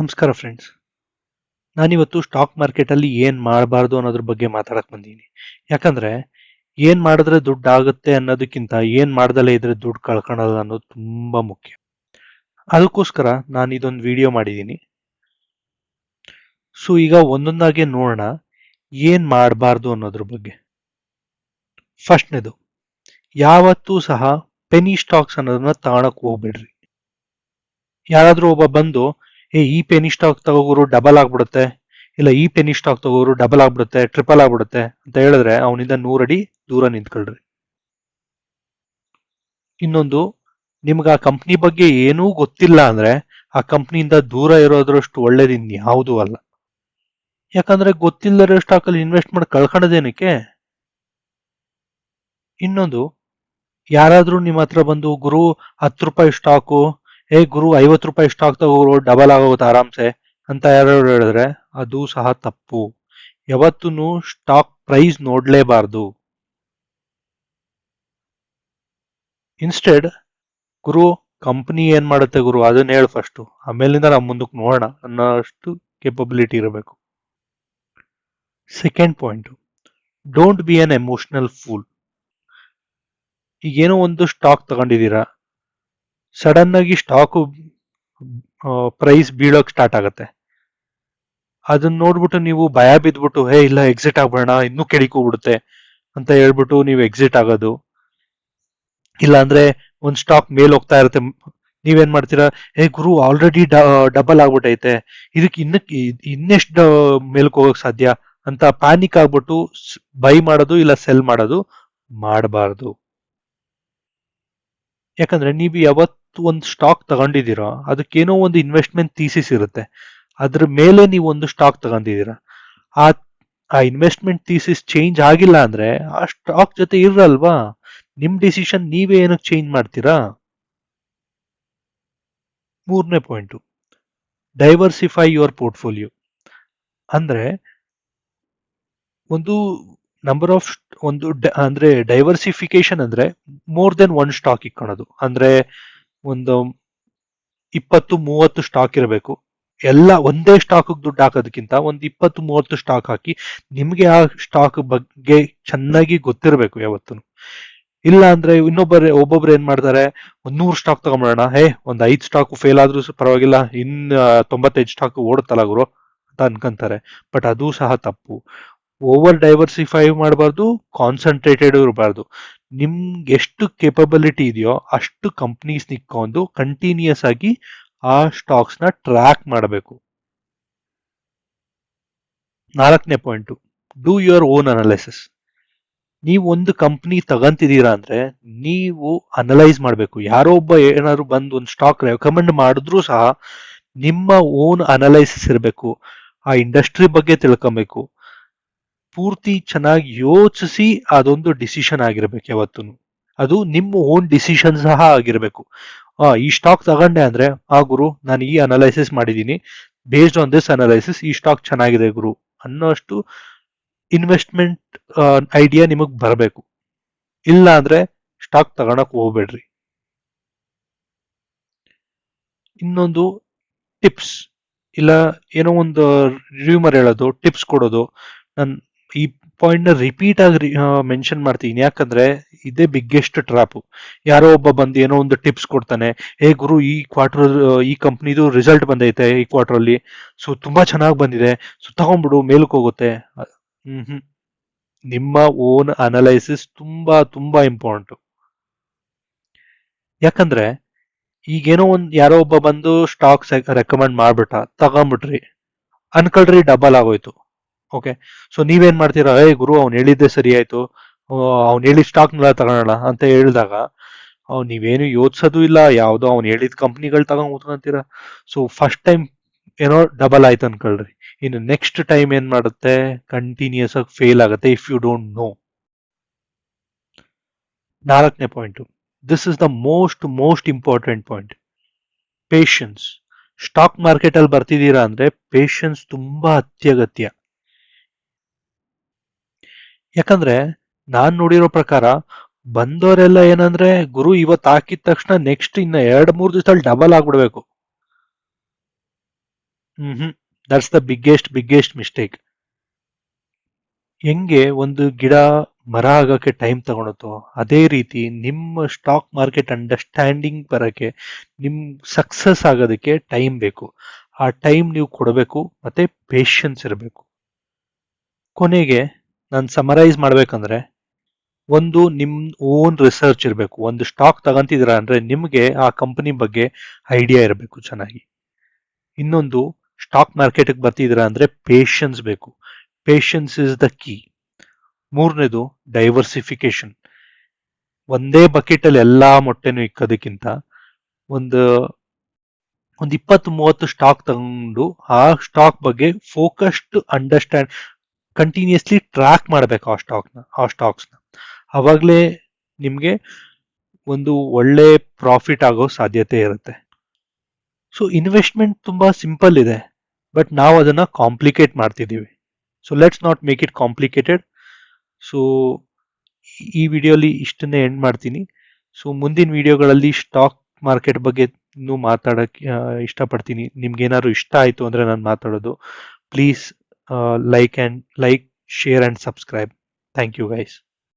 ನಮಸ್ಕಾರ ಫ್ರೆಂಡ್ಸ್ ನಾನಿವತ್ತು ಸ್ಟಾಕ್ ಮಾರ್ಕೆಟಲ್ಲಿ ಏನು ಮಾಡಬಾರ್ದು ಅನ್ನೋದ್ರ ಬಗ್ಗೆ ಮಾತಾಡಕ್ ಬಂದೀನಿ. ಯಾಕಂದ್ರೆ ಏನು ಮಾಡಿದ್ರೆ ದುಡ್ಡು ಆಗುತ್ತೆ ಅನ್ನೋದಕ್ಕಿಂತ ಏನು ಮಾಡ್ದಲೇ ಇದ್ರೆ ದುಡ್ಡು ಕಳ್ಕೊಳಲ್ಲ ಅನ್ನೋದು ತುಂಬಾ ಮುಖ್ಯ. ಅದಕ್ಕೋಸ್ಕರ ನಾನು ಇದೊಂದು ವಿಡಿಯೋ ಮಾಡಿದ್ದೀನಿ ಸೊ ಈಗ ಒಂದೊಂದಾಗೆ ನೋಡೋಣ ಏನು ಮಾಡಬಾರ್ದು ಅನ್ನೋದ್ರ ಬಗ್ಗೆ. ಫಸ್ಟ್ನೇದು, ಯಾವತ್ತೂ ಸಹ ಪೆನಿ ಸ್ಟಾಕ್ಸ್ ಅನ್ನೋದನ್ನ ತಗೊಳಕ್ ಹೋಗ್ಬಿಡ್ರಿ. ಯಾರಾದ್ರೂ ಒಬ್ಬ ಬಂದು ಏ, ಈ ಪೆನಿ ಸ್ಟಾಕ್ ತಗೋರು ಡಬಲ್ ಆಗ್ಬಿಡುತ್ತೆ. ಇಲ್ಲ, ಈ ಪೆನಿ ಸ್ಟಾಕ್ ತಗೋರು ಡಬಲ್ ಆಗ್ಬಿಡುತ್ತೆ ಟ್ರಿಪಲ್ ಆಗ್ಬಿಡುತ್ತೆ ಅಂತ ಹೇಳಿದ್ರೆ ಅವನಿಂದ ನೂರಡಿ ದೂರ ನಿಂತ್ಕೊಳ್ರಿ. ಇನ್ನೊಂದು, ನಿಮ್ಗೆ ಆ ಕಂಪ್ನಿ ಬಗ್ಗೆ ಏನೂ ಗೊತ್ತಿಲ್ಲ ಅಂದ್ರೆ ಆ ಕಂಪ್ನಿಯಿಂದ ದೂರ ಇರೋದ್ರಷ್ಟು ಒಳ್ಳೇದು ಇನ್ಯಾವುದೂ ಅಲ್ಲ. ಯಾಕಂದ್ರೆ ಗೊತ್ತಿಲ್ಲದ ಸ್ಟಾಕ್ ಅಲ್ಲಿ ಇನ್ವೆಸ್ಟ್ ಮಾಡಿ ಕಳ್ಕೊಳ್ಳೋದೇನಕ್ಕೆ ಇನ್ನೊಂದು, ಯಾರಾದ್ರೂ ನಿಮ್ಮ ಹತ್ರ ಬಂದು, ಗುರು, ಹತ್ತು ರೂಪಾಯಿ ಸ್ಟಾಕು ಏ ಗುರು, ಐವತ್ತು ರೂಪಾಯಿ ಸ್ಟಾಕ್ ತಗೋರು ಡಬಲ್ ಆಗೋಗುತ್ತೆ ಆರಾಮ್ಸೆ ಅಂತ ಯಾರು ಹೇಳಿದ್ರೆ, ಅದು ಸಹ ತಪ್ಪು. ಯಾವತ್ತೂ ಸ್ಟಾಕ್ ಪ್ರೈಸ್ ನೋಡ್ಲೇಬಾರ್ದು. ಇನ್ಸ್ಟೆಡ್ ಗುರು ಕಂಪ್ನಿ ಏನ್ ಮಾಡುತ್ತೆ ಗುರು, ಅದನ್ನ ಹೇಳು ಫಸ್ಟ್ ಆಮೇಲಿಂದ ನಾವು ಮುಂದಕ್ಕೆ ನೋಡೋಣ. ಅನ್ನೋಷ್ಟು ಕೆಪಬಿಲಿಟಿ ಇರಬೇಕು. Second point don't be an emotional fool ಈಗೇನೋ ಒಂದು ಸ್ಟಾಕ್ ತಗೊಂಡಿದ್ದೀರಾ? ಸಡನ್ ಆಗಿ ಸ್ಟಾಕ್ ಪ್ರೈಸ್ ಬೀಳೋಕ್ ಸ್ಟಾರ್ಟ್ ಆಗುತ್ತೆ. ಅದನ್ನ ನೋಡ್ಬಿಟ್ಟು ನೀವು ಭಯ ಬಿದ್ಬಿಟ್ಟು, ಹೇ, ಇಲ್ಲ ಎಕ್ಸಿಟ್ ಆಗ್ಬೇಡ ಇನ್ನೂ ಕೆಡಿಕೋಗ್ಬಿಡುತ್ತೆ ಅಂತ ಹೇಳ್ಬಿಟ್ಟು ನೀವು ಎಕ್ಸಿಟ್ ಆಗೋದು. ಇಲ್ಲ ಅಂದ್ರೆ ಒಂದ್ ಸ್ಟಾಕ್ ಮೇಲ್ ಹೋಗ್ತಾ ಇರುತ್ತೆ. ನೀವೇನ್ ಮಾಡ್ತೀರಾ? ಏ ಗುರು ಆಲ್ರೆಡಿ ಡಬಲ್ ಆಗ್ಬಿಟ್ಟೈತೆ. ಇದಕ್ಕೆ ಇನ್ನ ಇನ್ನೆಷ್ಟು ಮೇಲ್ಕ್ ಹೋಗಕ್ ಸಾಧ್ಯ? ಅಂತ ಪ್ಯಾನಿಕ್ ಆಗ್ಬಿಟ್ಟು ಬೈ ಮಾಡೋದು ಇಲ್ಲ ಸೆಲ್ ಮಾಡೋದು ಮಾಡಬಾರ್ದು. ಯಾಕಂದ್ರೆ ನೀವು ಯಾವತ್ತು ಒಂದು ಸ್ಟಾಕ್ ತಗೊಂಡಿದ್ದೀರೋ ಅದಕ್ಕೇನೋ ಒಂದು ಇನ್ವೆಸ್ಟ್ಮೆಂಟ್ ಥೀಸಿಸ್ ಇರುತ್ತೆ. ಅದ್ರ ಮೇಲೆ ನೀವು ಒಂದು ಸ್ಟಾಕ್ ತಗೊಂಡಿದ್ದೀರಾ. ಆ ಆ ಇನ್ವೆಸ್ಟ್ಮೆಂಟ್ ಥೀಸಿಸ್ ಚೇಂಜ್ ಆಗಿಲ್ಲ ಅಂದ್ರೆ ಆ ಸ್ಟಾಕ್ ಜೊತೆ ಇರಲ್ವಾ? ನಿಮ್ ಡಿಸಿಷನ್ ನೀವೇ ಏನಕ್ಕೆ ಚೇಂಜ್ ಮಾಡ್ತೀರಾ? ಮೂರನೇ ಪಾಯಿಂಟ್ ಡೈವರ್ಸಿಫೈ ಯುವರ್ ಪೋರ್ಟ್ಫೋಲಿಯೋ ಅಂದ್ರೆ ಒಂದು ನಂಬರ್ ಆಫ್ ಒಂದು ಅಂದ್ರೆ ಡೈವರ್ಸಿಫಿಕೇಶನ್ ಅಂದ್ರೆ ಮೋರ್ ದೆನ್ ಒನ್ ಸ್ಟಾಕ್ ಇಕ್ಕೊಳೋದು. ಅಂದ್ರೆ ಒಂದು ಇಪ್ಪತ್ತು, ಮೂವತ್ತು ಸ್ಟಾಕ್ ಇರಬೇಕು. ಎಲ್ಲ ಒಂದೇ ಸ್ಟಾಕ್ ದುಡ್ಡು ಹಾಕೋದಕ್ಕಿಂತ ಒಂದು ಇಪ್ಪತ್ತು, ಮೂವತ್ತು ಸ್ಟಾಕ್ ಹಾಕಿ ನಿಮ್ಗೆ ಆ ಸ್ಟಾಕ್ ಬಗ್ಗೆ ಚೆನ್ನಾಗಿ ಗೊತ್ತಿರಬೇಕು ಯಾವತ್ತು ಇಲ್ಲ ಅಂದ್ರೆ ಇನ್ನೊಬ್ಬರು, ಒಬ್ಬೊಬ್ರು ಏನ್ ಮಾಡ್ತಾರೆ, ಒಂದ್ ನೂರು ಸ್ಟಾಕ್ ತಗೊಂಡ್ಬಿಡೋಣ ಹೇ, ಒಂದ್ ಐದ್ ಸ್ಟಾಕ್ ಫೇಲ್ ಆದ್ರೂ ಪರವಾಗಿಲ್ಲ ಇನ್ ತೊಂಬತ್ತೈದು ಸ್ಟಾಕ್ ಓಡುತ್ತಲ್ಲ ಗುರು ಅಂತ ಅನ್ಕೊಂತಾರೆ. ಬಟ್ ಅದು ಸಹ ತಪ್ಪು. ಓವರ್ ಡೈವರ್ಸಿಫೈ ಮಾಡಬಾರ್ದು ಕಾನ್ಸಂಟ್ರೇಟೆಡ್ ಇರಬಾರ್ದು. ನಿಮ್ಗೆ ಎಷ್ಟು ಕೇಪಬಿಲಿಟಿ ಇದೆಯೋ ಅಷ್ಟು ಕಂಪ್ನೀಸ್ ನಿಕ್ಕೊಂಡು ಕಂಟಿನ್ಯೂಸ್ ಆಗಿ ಆ ಸ್ಟಾಕ್ಸ್ನ ಟ್ರ್ಯಾಕ್ ಮಾಡಬೇಕು. ನಾಲ್ಕನೇ point do your own analysis ನೀವು ಒಂದು ಕಂಪ್ನಿ ತಗಂತಿದ್ದೀರಾ ಅಂದ್ರೆ ನೀವು ಅನಲೈಸ್ ಮಾಡಬೇಕು. ಯಾರೋ ಒಬ್ಬ ಏನಾದ್ರು ಬಂದು ಒಂದು ಸ್ಟಾಕ್ ರೆಕಮೆಂಡ್ ಮಾಡಿದ್ರೂ ಸಹ ನಿಮ್ಮ ಓನ್ ಅನಲೈಸಿಸ್ ಇರಬೇಕು. ಆ ಇಂಡಸ್ಟ್ರಿ ಬಗ್ಗೆ ತಿಳ್ಕೊಬೇಕು. ಪೂರ್ತಿ ಚೆನ್ನಾಗಿ ಯೋಚಿಸಿ ಅದೊಂದು ಡಿಸಿಷನ್ ಆಗಿರ್ಬೇಕು ಯಾವತ್ತೂ ಅದು ನಿಮ್ಮ ಓನ್ ಡಿಸಿಷನ್ ಸಹ ಆಗಿರ್ಬೇಕು. ಆ, ಈ ಸ್ಟಾಕ್ ತಗೊಂಡೆ ಅಂದ್ರೆ, ಆ ಗುರು, ನಾನು ಈ ಅನಲೈಸಿಸ್ ಮಾಡಿದ್ದೀನಿ ಬೇಸ್ಡ್ ಆನ್ ದಿಸ್ ಅನಲೈಸಿಸ್ ಈ ಸ್ಟಾಕ್ ಚೆನ್ನಾಗಿದೆ ಗುರು ಅನ್ನೋಷ್ಟು ಇನ್ವೆಸ್ಟ್ಮೆಂಟ್ ಐಡಿಯಾ ನಿಮಗ್ ಬರಬೇಕು. ಇಲ್ಲ ಅಂದ್ರೆ ಸ್ಟಾಕ್ ತಗೊಳಕ್ ಹೋಗ್ಬೇಡ್ರಿ. ಇನ್ನೊಂದು ಟಿಪ್ಸ್ ಇಲ್ಲ, ಏನೋ ಒಂದು ರಿವ್ಯೂಮರ್ ಹೇಳೋದು ಟಿಪ್ಸ್ ಕೊಡೋದು. ನಾನು ಈ ಪಾಯಿಂಟ್ನ ರಿಪೀಟ್ ಆಗಿ ಮೆನ್ಷನ್ ಮಾಡ್ತೀನಿ. ಯಾಕಂದ್ರೆ ಇದೇ ಬಿಗ್ಗೆಸ್ಟ್ ಟ್ರಾಪ್ ಯಾರೋ ಒಬ್ಬ ಬಂದು ಏನೋ ಒಂದು ಟಿಪ್ಸ್ ಕೊಡ್ತಾನೆ. ಹೇ ಗುರು, ಈ ಕ್ವಾರ್ಟರ್ ಈ ಕಂಪ್ನಿದು ರಿಸಲ್ಟ್ ಬಂದೈತೆ ಈ ಕ್ವಾರ್ಟರ್ ಅಲ್ಲಿ. ಸೊ ತುಂಬಾ ಚೆನ್ನಾಗಿ ಬಂದಿದೆ. ಸೊ ತಗೊಂಡ್ಬಿಡು, ಮೇಲಕ್ಕೆ ಹೋಗುತ್ತೆ. ಹ್ಮ್ ಹ್ಮ್. ನಿಮ್ಮ ಓನ್ ಅನಲೈಸಿಸ್ ತುಂಬಾ ತುಂಬಾ ಇಂಪಾರ್ಟೆಂಟ್ ಯಾಕಂದ್ರೆ, ಈಗೇನೋ ಒಂದ್ ಯಾರೋ ಒಬ್ಬ ಬಂದು ಸ್ಟಾಕ್ಸ್ ರೆಕಮೆಂಡ್ ಮಾಡ್ಬಿಟ್ಟ ತಗೊಂಬಿಟ್ರಿ ಅನ್ಕೊಳ್ರಿ ಡಬಲ್ ಆಗೋಯ್ತು. ಓಕೆ ಸೊ ನೀವೇನ್ ಮಾಡ್ತೀರಾ? ಏ ಗುರು, ಅವ್ನು ಹೇಳಿದ್ದೆ ಸರಿ ಆಯ್ತು. ಅವ್ನು ಹೇಳಿದ ಸ್ಟಾಕ್ ತಗೊಳೋಣ ಅಂತ ಹೇಳಿದಾಗ ಅವ್ನು ನೀವೇನು ಯೋಚಿಸೋದು ಇಲ್ಲ. ಯಾವ್ದೋ ಅವ್ನು ಹೇಳಿದ ಕಂಪ್ನಿಗಳು ತಗೊಂಡ್ ಕೂತ್ಕೊಂತೀರ ಸೊ ಫಸ್ಟ್ ಟೈಮ್ ಏನೋ ಡಬಲ್ ಆಯ್ತು ಅನ್ಕೊಳ್ರಿ. ಇನ್ನು ನೆಕ್ಸ್ಟ್ ಟೈಮ್ ಏನ್ ಮಾಡುತ್ತೆ? ಕಂಟಿನ್ಯೂಸ್ ಆಗಿ ಫೇಲ್ ಆಗುತ್ತೆ ಇಫ್ ಯು ಡೋಂಟ್ ನೋ ನಾಲ್ಕನೇ point this is the most most important point patience stock market ಅಲ್ಲಿ ಬರ್ತಿದ್ದೀರಾ ಅಂದ್ರೆ ಪೇಷನ್ಸ್ ತುಂಬಾ ಅತ್ಯಗತ್ಯ. ಯಾಕಂದ್ರೆ ನಾನ್ ನೋಡಿರೋ ಪ್ರಕಾರ ಬಂದವರೆಲ್ಲ ಏನಂದ್ರೆ ಗುರು ಇವತ್ತು ಹಾಕಿದ ತಕ್ಷಣ ನೆಕ್ಸ್ಟ್ ಇನ್ನ ಎರಡ್, ಮೂರ್ ದಿವಸದಲ್ಲಿ ಡಬಲ್ ಆಗ್ಬಿಡ್ಬೇಕು. ಹ್ಮ್ that's the biggest biggest mistake ಹೆಂಗೆ ಒಂದು ಗಿಡ ಮರ ಆಗಕ್ಕೆ ಟೈಮ್ ತಗೊಳತ್ತೋ, ಅದೇ ರೀತಿ ನಿಮ್ಮ ಸ್ಟಾಕ್ ಮಾರ್ಕೆಟ್ ಅಂಡರ್ಸ್ಟ್ಯಾಂಡಿಂಗ್ ಬರಕ್ಕೆ ನಿಮ್ ಸಕ್ಸಸ್ ಆಗೋದಕ್ಕೆ ಟೈಮ್ ಬೇಕು. ಆ ಟೈಮ್ ನೀವು ಕೊಡಬೇಕು, ಮತ್ತೆ ಪೇಷನ್ಸ್ ಇರಬೇಕು. ಕೊನೆಗೆ ನಾನು ಸಮರೈಸ್ ಮಾಡಬೇಕಂದ್ರೆ, ಒಂದು ನಿಮ್ ಓನ್ ರಿಸರ್ಚ್ ಇರಬೇಕು. ಒಂದು ಸ್ಟಾಕ್ ತಗೊಂತಿದ್ದೀರಾ ಅಂದ್ರೆ ನಿಮ್ಗೆ ಆ ಕಂಪನಿ ಬಗ್ಗೆ ಐಡಿಯಾ ಇರಬೇಕು ಚೆನ್ನಾಗಿ. ಇನ್ನೊಂದು ಸ್ಟಾಕ್ ಮಾರ್ಕೆಟ್ಗೆ ಬರ್ತಿದ್ದೀರಾ ಅಂದ್ರೆ ಪೇಷನ್ಸ್ ಬೇಕು. ಪೇಷನ್ಸ್ ಇಸ್ ದ ಕೀ ಮೂರನೇದು ಡೈವರ್ಸಿಫಿಕೇಶನ್ ಒಂದೇ ಬಕೆಟ್ ಅಲ್ಲಿ ಎಲ್ಲಾ ಮೊಟ್ಟೆನೂ ಇಕ್ಕೋದಕ್ಕಿಂತ ಒಂದು ಒಂದು ಇಪ್ಪತ್ತು ಮೂವತ್ತು ಸ್ಟಾಕ್ ತಗೊಂಡು ಆ ಸ್ಟಾಕ್ ಬಗ್ಗೆ ಫೋಕಸ್ಡ್ ಅಂಡರ್ಸ್ಟ್ಯಾಂಡ್ ಕಂಟಿನ್ಯೂಸ್ಲಿ ಟ್ರ್ಯಾಕ್ ಮಾಡಬೇಕು ಆ ಸ್ಟಾಕ್ನ ಆ ಸ್ಟಾಕ್ಸ್ನ ಅವಾಗಲೇ ನಿಮಗೆ ಒಂದು ಒಳ್ಳೆ ಪ್ರಾಫಿಟ್ ಆಗೋ ಸಾಧ್ಯತೆ ಇರುತ್ತೆ. ಸೊ ಇನ್ವೆಸ್ಟ್ಮೆಂಟ್ ತುಂಬಾ ಸಿಂಪಲ್ ಇದೆ ಬಟ್ ನಾವು ಅದನ್ನ ಕಾಂಪ್ಲಿಕೇಟ್ ಮಾಡ್ತಿದ್ದೀವಿ so let's not make it complicated so ಈ ವಿಡಿಯೋಲಿ ಇಷ್ಟನ್ನೇ ಎಂಡ್ ಮಾಡ್ತೀನಿ. ಸೊ ಮುಂದಿನ ವಿಡಿಯೋಗಳಲ್ಲಿ ಸ್ಟಾಕ್ ಮಾರ್ಕೆಟ್ ಬಗ್ಗೆ ಇನ್ನೂ ಮಾತಾಡೋಕ್ಕೆ ಇಷ್ಟಪಡ್ತೀನಿ. ನಿಮ್ಗೆ ಏನಾದ್ರು ಇಷ್ಟ ಆಯಿತು ಅಂದರೆ ನಾನು ಮಾತಾಡೋದು. Please uh, like and like share and subscribe. Thank you guys.